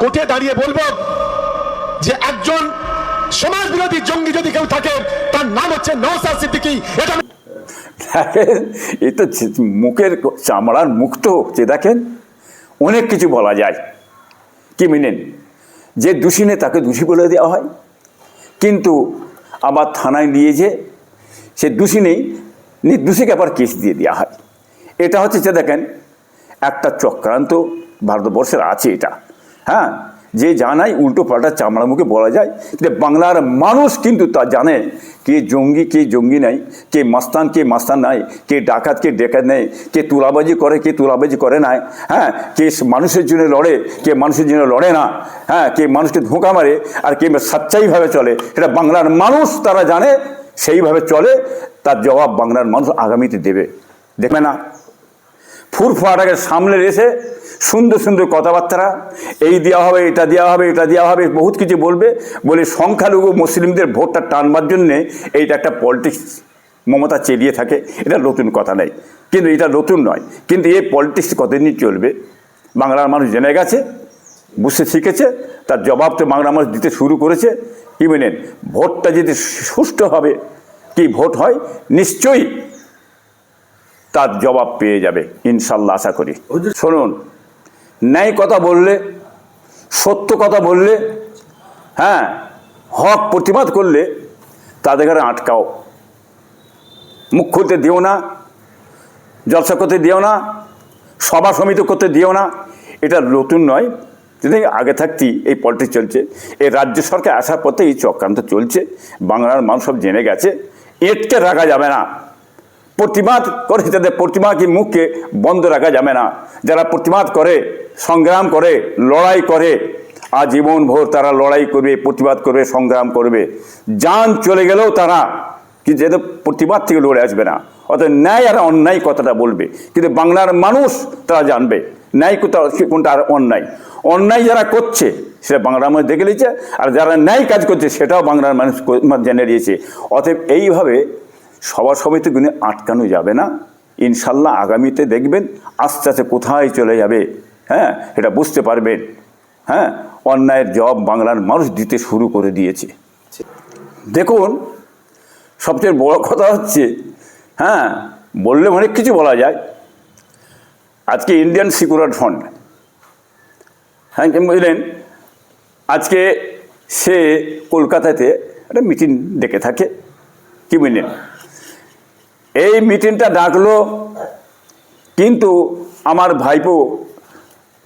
কোর্টে দাঁড়িয়ে বলব যে একজন সমাজ বিরোধী জঙ্গি যদি কেউ থাকে, তার নাম হচ্ছে নওসাদ সিদ্দিকী। এটা দেখেন, এই তো মুখের চামড়ার মুখ তো যে দেখেন, অনেক কিছু বলা যায়। কি মিনেন? যে দোষী নেই, তাকে দোষী বলে দেওয়া হয়। কিন্তু আবার থানায় নিয়ে যে সে দোষী নেই, নির্দোষীকে আবার কেস দিয়ে দেওয়া হয়। এটা হচ্ছে যে দেখেন, একটা চক্রান্ত ভারতবর্ষের আছে এটা। হ্যাঁ যে জানাই উল্টো পাল্টা চামড়া মুখে বলা যায়, যে বাংলার মানুষ কিন্তু তা জানে কে জঙ্গি কে জঙ্গি নাই, কে মাস্তান কে মাস্তান নাই, কে ডাকাত, কে ডেকাত নেই, কে তুলাবাজি করে, কে তুলাবাজি করে নাই হ্যাঁ কে মানুষের জন্য লড়ে, কে মানুষের জন্য লড়ে না হ্যাঁ কে মানুষকে ধোঁকা মারে আর কে সাচ্চাইভাবে চলে। এটা বাংলার মানুষ তারা জানে, সেইভাবে চলে, তার জবাব বাংলার মানুষ আগামীতে দেবে। দেখবে না? ফুরফুয়াটাকে সামনে রেখে সুন্দর সুন্দর কথাবার্তা, এই দেওয়া হবে, এটা দেওয়া হবে, এটা দেওয়া হবে, বহুত কিছু বলবে, বলে সংখ্যালঘু মুসলিমদের ভোটটা টানবার জন্যে এইটা একটা পলিটিক্স মমতা চেলিয়ে থাকে, এটা নতুন কথা নেই কিন্তু এটা নতুন নয়, কিন্তু এই পলিটিক্স কতদিন চলবে? বাংলার মানুষ জেনে গেছে, বুঝতে শিখেছে, তার জবাব তো বাংলা মানুষ দিতে শুরু করেছে। কি ভোটটা যদি সুষ্ঠু হবে, কি ভোট হয়? নিশ্চয়ই। তার জবাব পেয়ে যাবে ইনশাল্লাহ আশা করি। শুনুন ন্যায় কথা বললে সত্য কথা বললে হ্যাঁ হক প্রতিবাদ করলে তাদের ঘরে আটকাও। মুখ খুলতে দিও না জলসা করতে দিও না সভা সমিতি করতে দিও না। এটা নতুন নয় যদি আগে থাকতেই এই পলিটিক্স চলছে এই রাজ্য সরকার আসার পথে এই চক্রান্ত চলছে বাংলার মানুষ সব জেনে গেছে এটকে রাখা যাবে না। প্রতিবাদ করে তাদের প্রতিমাকে মুখকে বন্ধ রাখা যাবে না। যারা প্রতিবাদ করে, সংগ্রাম করে, লড়াই করে, আজীবন ভোর তারা লড়াই করবে, প্রতিবাদ করবে, সংগ্রাম করবে। যান চলে গেলেও তারা কি যেহেতু প্রতিবাদ থেকে লড়ে আসবে না, অর্থাৎ ন্যায় আর অন্যায় কথাটা বলবে। কিন্তু বাংলার মানুষ তারা জানবে, ন্যায় কোথা কোনটা আর অন্যায়। অন্যায় যারা করছে, সেটা বাংলার মানুষ দেখে নিয়েছে, আর যারা ন্যায় কাজ করছে, সেটাও বাংলার মানুষ জেনে নিয়েছে অতএব এইভাবে সভা সমিতিগুলি আটকানো যাবে না। ইনশাল্লাহ আগামীতে দেখবেন আস্তে আস্তে কোথায় চলে যাবে। হ্যাঁ এটা বুঝতে পারবেন। হ্যাঁ অন্যায়ের জবাব বাংলার মানুষ দিতে শুরু করে দিয়েছে। দেখুন, সবচেয়ে বড় কথা হচ্ছে হ্যাঁ বললে অনেক কিছু বলা যায়। আজকে ইন্ডিয়ান সিকিউরিটি ফান্ড হ্যাঁ বুঝলেন? আজকে সে কলকাতাতে একটা মিটিং ডেকে থাকে। কি বুঝলেন এই মিটিংটা ডাকলো, কিন্তু আমার ভাইপো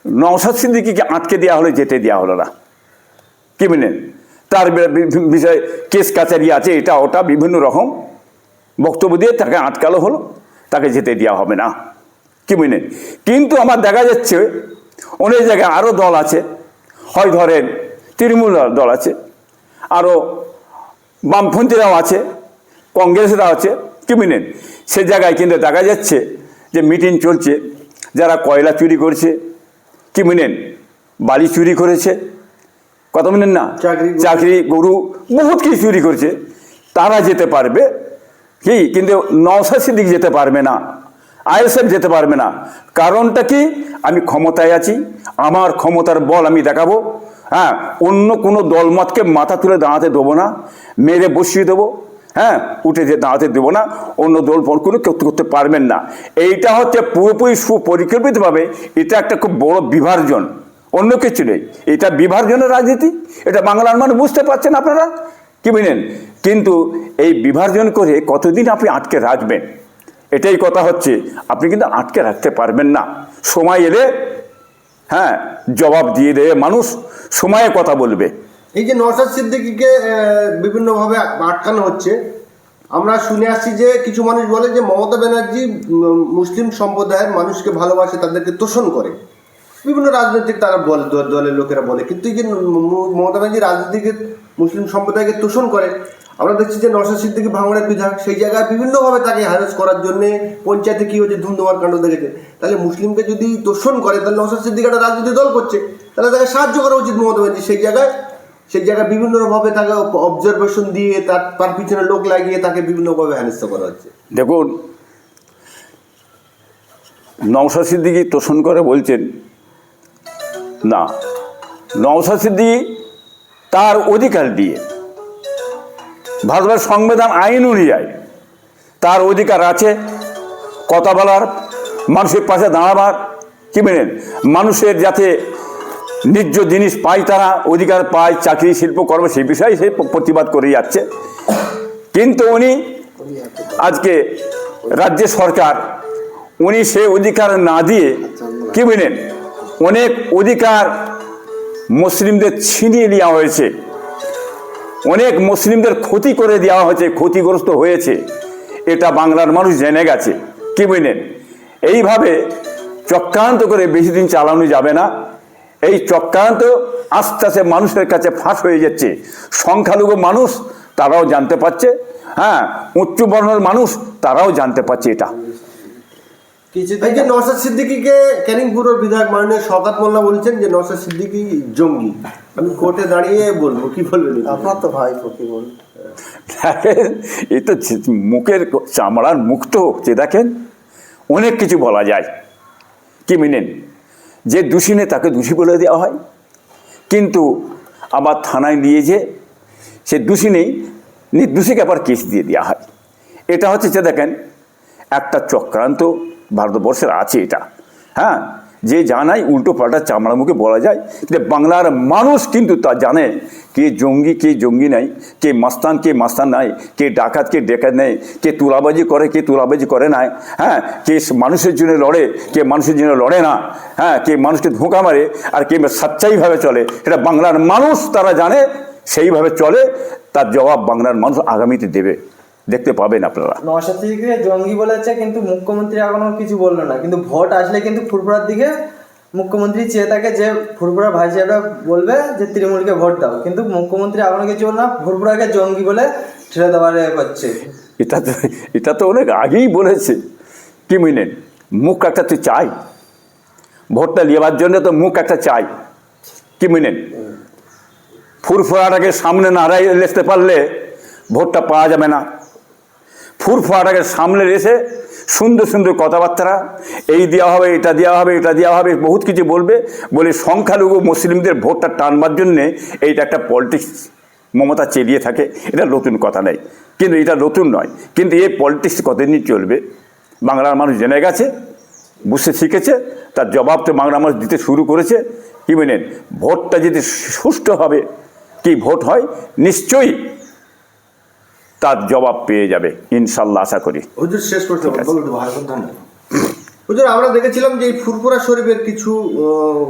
নওসাদ সিদ্দিকিকে আটকে দেওয়া হলো, যেতে দেওয়া হলো না। কি বুঝলেন তার বিষয়ে কেস কাছারি আছে, এটা ওটা বিভিন্ন রকম বক্তব্য দিয়ে তাকে আটকালো হলো, তাকে যেতে দেওয়া হবে না। কি বুঝলেন কিন্তু আমার দেখা যাচ্ছে, অনেক জায়গায় আরও দল আছে, হয় ধরেন তৃণমূল দল আছে আরও বামপন্থীরাও আছে, কংগ্রেসরাও আছে কি বুঝলেন সে জায়গায় কিন্তু দেখা যাচ্ছে যে মিটিং চলছে যারা কয়লা চুরি করছে কি বুঝলেন বালি চুরি করেছে কথা বলেন না? চাকরি চাকরি গরু বহুত কিছু চুরি করছে তারা যেতে পারবে? কি? কিন্তু নওসা সিদ্দিক যেতে পারবে না আইএসএফ যেতে পারবে না। কারণটা কি? আমি ক্ষমতায় আছি আমার ক্ষমতার বল আমি দেখাবো। হ্যাঁ অন্য কোনো দলমতকে মাথা তুলে দাঁড়াতে দেবো না মেরে বসিয়ে দেবো। হ্যাঁ উঠে যে দাঁড়াতে দেবো না, অন্য দল ফল কোনো কেউ করতে পারবেন না। এইটা হচ্ছে পুরোপুরি সুপরিকল্পিতভাবে এটা একটা খুব বড় বিভাজন। অন্য কিছু নেই। এটা বিভাজনের রাজনীতি। এটা বাংলার মানুষ বুঝতে পারছেন আপনারা? কি বুঝলেন কিন্তু এই বিভাজন করে কতদিন আপনি আটকে রাখবেন? এটাই কথা হচ্ছে। আপনি কিন্তু আটকে রাখতে পারবেন না। সময় এলে হ্যাঁ জবাব দিয়ে দেবে মানুষ। সময়ে কথা বলবে। এই যে নওশাদ সিদ্দিকীকে বিভিন্নভাবে আটকানো হচ্ছে, আমরা শুনে আসছি যে কিছু মানুষ বলে যে মমতা ব্যানার্জি মুসলিম সম্প্রদায়ের মানুষকে ভালোবাসে, তাদেরকে তোষণ করে। বিভিন্ন রাজনৈতিক তারা বলে দলের লোকেরা বলে, কিন্তু এই যে মমতা ব্যানার্জি রাজনীতিকে, মুসলিম সম্প্রদায়কে তোষণ করে, আমরা দেখছি যে নওশাদ সিদ্দিকী ভাঙড়ের বিধায়ক, সেই জায়গায় বিভিন্নভাবে তাকে হ্যারাস করার জন্য পঞ্চায়েতে কি হচ্ছে ধুমধুমার কাণ্ড দেখেছে। তাহলে মুসলিমকে যদি তোষণ করে, তাহলে নওশাদ সিদ্দিক একটা রাজনীতি দল করছে, তাহলে তাকে সাহায্য করা উচিত মমতা ব্যানার্জি সেই জায়গায়। সেই জায়গায় বিভিন্নভাবে তাকে অবজারভেশন দিয়ে তার তার পিছনে লোক লাগিয়ে তাকে বিভিন্নভাবে হেনস্থা করা হচ্ছে। দেখুন নওশা সিদ্দিকি তোষণ করে বলছেন, না নওসাদ সিদ্দিকি তার অধিকার দিয়ে ভারতবর্ষের সংবিধান আইন অনুযায়ী তার অধিকার আছে, কথা বলার, মানুষের পাশে দাঁড়াবার, কি মেনেন মানুষের যাতে ন্যায্য জিনিস পায় তারা, অধিকার পায়, চাকরি শিল্পকর্ম সেই বিষয়ে সে প্রতিবাদ করে যাচ্ছে। কিন্তু উনি আজকে রাজ্য সরকার, উনি সে অধিকার না দিয়ে কি বলেন? অনেক অধিকার মুসলিমদের ছিনিয়ে নেওয়া হয়েছে। অনেক মুসলিমদের ক্ষতি করে দেওয়া হয়েছে, ক্ষতিগ্রস্ত হয়েছে। এটা বাংলার মানুষ জেনে গেছে। কি বুঝলেন এইভাবে চক্রান্ত করে বেশি দিন চালানো যাবে না। এই চক্রান্ত আস্তে আস্তে মানুষের কাছে ফাঁস হয়ে যাচ্ছে। সংখ্যালঘু মানুষ তারাও জানতে পারছে। হ্যাঁ উচ্চ বর্ণের মানুষ তারাও জানতে পারছে এটা। এই যে সিদ্দিকীকে ক্যানিং ব্যুরোর বিধায়ক মাননীয় শওকাত মোল্লা বলছেন যে সিদ্দিকী জঙ্গি। আমি কোর্টে দাঁড়িয়ে বলব কি বলবেন আপনার তো ভাই কি বল এই তো মুখের চামড়ার মুখ তো যে দেখেন। অনেক কিছু বলা যায়। কি মিনেন? যে দোষী নেই তাকে দোষী বলে দেওয়া হয়। কিন্তু আবার থানায় নিয়ে যে সে দোষী নেই, নির্দোষীকে আবার কেস দিয়ে দেওয়া হয়। এটা হচ্ছে যে দেখেন, একটা চক্রান্ত ভারতবর্ষের আছে এটা। হ্যাঁ যে জানাই উল্টো পাল্টা চামড়া মুখে বলা যায়। কিন্তু বাংলার মানুষ কিন্তু তা জানে। কে জঙ্গি কে জঙ্গি নাই, কে মাস্তান কে মাস্তান নাই, কে ডাকাত, কে ডেকাত নেই, কে তুলাবাজি করে, কে তুলাবাজি করে না হ্যাঁ? কে মানুষের জন্য লড়ে, কে মানুষের জন্য লড়ে না হ্যাঁ? কে মানুষকে ধোঁকা মারে আর কে সাচ্চাইভাবে চলে এটা বাংলার মানুষ তারা জানে, সেইভাবে চলে, তার জবাব বাংলার মানুষ আগামীতে দেবে। দেখতে পাবেন আপনারা। নশা জঙ্গি বলেছে, কিন্তু মুখ্যমন্ত্রী এখনও কিছু বলল না, কিন্তু ভোট আসলে কিন্তু ফুরফুরার দিকে মুখ্যমন্ত্রী চেয়ে থাকে যে ফুরফুরা ভাই সাহেবরা বলবে যে তৃণমূলকে ভোট দাও। কিন্তু মুখ্যমন্ত্রী এখনও কিছু না ফুরফুরাকে জঙ্গি বলে ছেড়ে দেওয়ার করছে। এটা তো এটা তো অনেক আগেই বলেছে। কি মিনেন মুখ একটা তুই চাই। ভোটটা নেওয়ার জন্য তো মুখ একটা চাই। কি মিনেন ফুরফুরাটাকে সামনে নাড়াই লেসতে পারলে ভোটটা পাওয়া যাবে না। ফুরফুরাটাকে সামনে রেসে সুন্দর সুন্দর কথাবার্তা এই দেওয়া হবে, এটা দেওয়া হবে, এটা দেওয়া হবে, বহুত কিছু বলবে, বলে সংখ্যালঘু মুসলিমদের ভোটটা টানবার জন্যে এইটা একটা পলিটিক্স মমতা চেলিয়ে থাকে, এটা নতুন কথা নেই। কিন্তু এটা নতুন নয়, কিন্তু এই পলিটিক্স কতদিন চলবে? বাংলার মানুষ জেনে গেছে, বুঝতে শিখেছে, তার জবাব তো বাংলা মানুষ দিতে শুরু করেছে। কি বলেন? ভোটটা যদি সুষ্ঠু হবে, কি ভোট হয়? নিশ্চয়ই তার জবাব পেয়ে যাবে ইনশাল্লাহ আশা করি। হুজুর শেষ প্রশ্ন হুজুর আমরা দেখেছিলাম যে এই ফুরফুরা শরীফের কিছু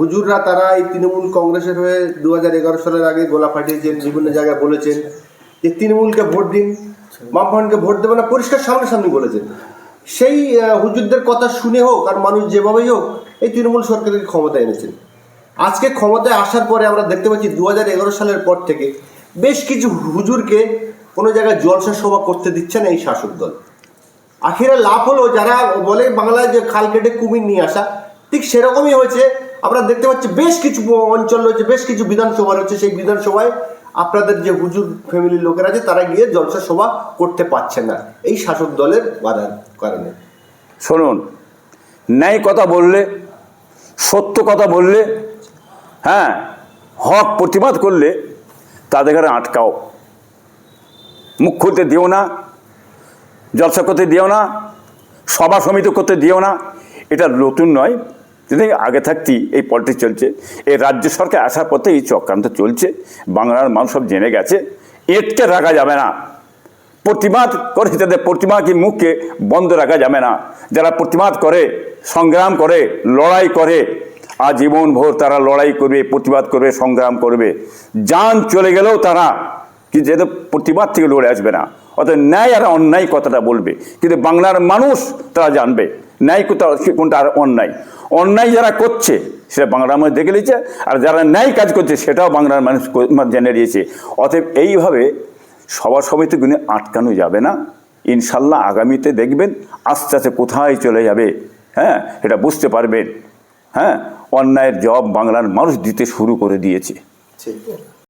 হুজুররা তারা এই তৃণমূল কংগ্রেসের হয়ে দু হাজার এগারো সালের আগে গোলা ফাটিয়েছেন বিভিন্ন জায়গায় বলেছেন যে তৃণমূলকে ভোট দিন বামফ্রন্টকে ভোট দেবে না পরিষ্কার সামনাসামনি বলেছেন। সেই হুজুরদের কথা শুনে হোক আর মানুষ যেভাবেই হোক এই তৃণমূল সরকারকে ক্ষমতা এনেছেন। আজকে ক্ষমতায় আসার পরে আমরা দেখতে পাচ্ছি দু হাজার এগারো সালের পর থেকে বেশ কিছু হুজুরকে কোনো জায়গায় জলসা সভা করতে দিচ্ছে না এই শাসক দল। আখিরা লাভ হলো যারা বলে বাংলায় যে খাল কেটে কুমির নিয়ে আসা, ঠিক সেরকমই হয়েছে। আমরা দেখতে পাচ্ছি বেশ কিছু অঞ্চল রয়েছে, বেশ কিছু বিধানসভা রয়েছে। সেই বিধানসভায় আপনাদের যে হুজুর ফ্যামিলির লোকেরা আছে, তারা গিয়ে জলসা সভা করতে পারছে না এই শাসক দলের বাধার কারণে। শুনুন, ন্যায় কথা বললে, সত্য কথা বললে হ্যাঁ হক প্রতিবাদ করলে তাদের আটকাও। মুখ খুলতে দিও না, জলসা করতে দিও না, সভা সমিতি করতে দিও না। এটা নতুন নয় যদি আগে থাকতেই এই পলিটিক্স চলছে। এই রাজ্য সরকার আসার পথে এই চক্রান্ত চলছে, বাংলার মানুষ সব জেনে গেছে, এটকে রাখা যাবে না। প্রতিবাদ করে তাদের প্রতিবাদী মুখকে বন্ধ রাখা যাবে না। যারা প্রতিবাদ করে, সংগ্রাম করে, লড়াই করে, আজীবন ভোর তারা লড়াই করবে, প্রতিবাদ করবে, সংগ্রাম করবে। যান চলে গেলেও তারা কিন্তু যেহেতু প্রতিবাদ থেকে লড়ে আসবে না অর্থাৎ ন্যায় আর অন্যায় কথাটা বলবে। কিন্তু বাংলার মানুষ তারা জানবে, ন্যায় কোনটা আর অন্যায়। অন্যায় যারা করছে, সেটা বাংলার মানুষ দেখে নিয়েছে, আর যারা ন্যায় কাজ করছে, সেটাও বাংলার মানুষ জেনে নিয়েছে। অতএব এইভাবে সভা সমিতিগুলি আটকানো যাবে না। ইনশাল্লাহ আগামীতে দেখবেন আস্তে আস্তে কোথায় চলে যাবে হ্যাঁ এটা বুঝতে পারবেন। হ্যাঁ অন্যায়ের জব বাংলার মানুষ দিতে শুরু করে দিয়েছে।